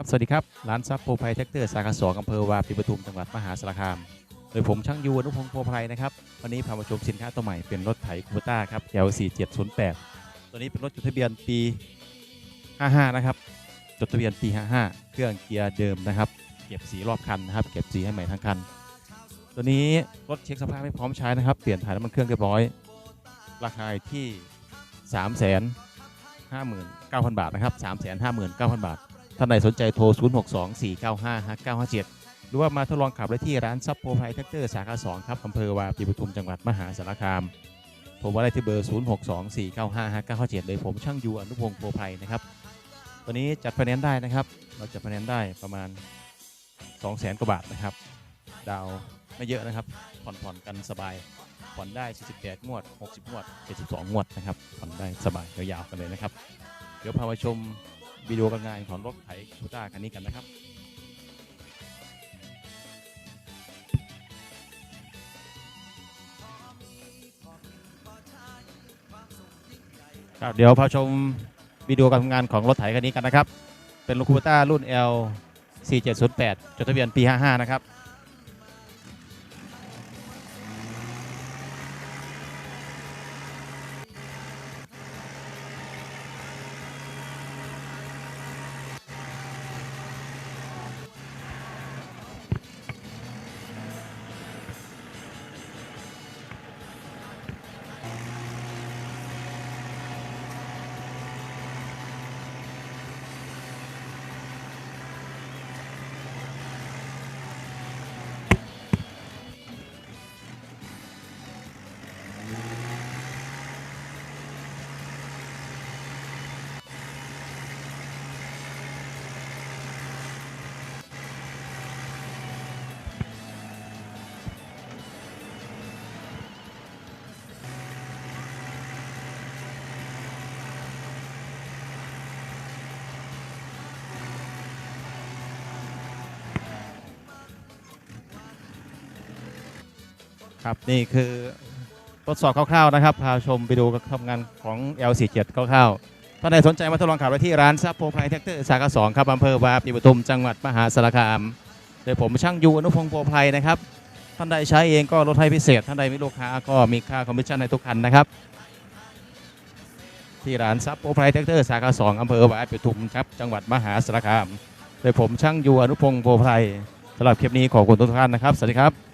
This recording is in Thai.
ครับสวัสดีครับ ร้านซับโปรไพรแท็กเตอร์สาขาสองอำเภอวาปีปทุมจังหวัดมหาสารคาม โดยผมช่างยูอนุพงศ์โพไพรนะครับ วันนี้พามาชมสินค้าตัวใหม่เป็นรถไถคูต้าครับ L4708 ตัวนี้เป็นรถจดทะเบียนปี 55 นะครับ จดทะเบียนปี 55 เครื่องเกียร์เดิมนะครับ เก็บสีรอบคันนะครับ เก็บสีให้ใหม่ทั้งคัน ตัวนี้รถเช็คสภาพไม่พร้อมใช้นะครับ เปลี่ยนถ่ายน้ำมันเครื่องเรียบร้อย ราคาที่ 3 5 9 0 0 0 บาทนะครับ 3 5 9 0 0 0 บาท ท่านใดสนใจโทร 0 6 2 4 9 5 5 9 5 7 หรือว่ามาทดลองขับได้ที่ร้านซับโปรไพรแท็กเตอร์สาขา2ครับอำเภอวาปีปทุมจังหวัดมหาสารคามโทรมาได้ที่เบอร์ 0 6 2 4 9 5 5 9 5 7โดยผมช่างยูอนุพงศ์โปรไพรนะครับตัวนี้จัดไฟแนนซ์ได้นะครับ เราจัดไฟแนนซ์ได้ประมาณ 2 0 0 0 0 0กว่าบาทนะครับ ดาวไม่เยอะนะครับ ผ่อนผ่อนกันสบาย ผ่อนได้ 48 งวด 60 งวด 72 งวดนะครับ ผ่อนได้สบายยาวๆกันเลยนะครับ เดี๋ยวพามาชม วิดีโอการงานของรถไถคูต้าคันนี้กันนะครับครับเดี๋ยวพาชมวิดีโอการทำงานของรถไถคันนี้กันนะครับ เป็นรถคูต้ารุ่น L 4708 จดทะเบียนปี 55 นะครับ ครับนี่คือทดสอบคร่าวๆนะครับพาชมไปดูการทำงานของ L47 คร่าวๆท่านใดสนใจมาทดลองขับได้ที่ร้านซับโปรไพรแท็กเตอร์สาขา2ครับอำเภอวาปีปทุมจังหวัดมหาสารคามโดยผมช่างยูอนุพงศ์โปรไพรนะครับท่านใดใช้เองก็ลดให้พิเศษ ท่านใดมีลูกค้าก็มีค่าคอมมิชชั่นในทุกคันนะครับ ที่ร้านซับโปรไพรแท็กเตอร์สาขา2อำเภอวาปีปทุมครับจังหวัดมหาสารคามโดยผมช่างยูอนุพงศ์โปรไพรสำหรับคลิปนี้ขอบคุณทุกท่านนะครับสวัสดีครับ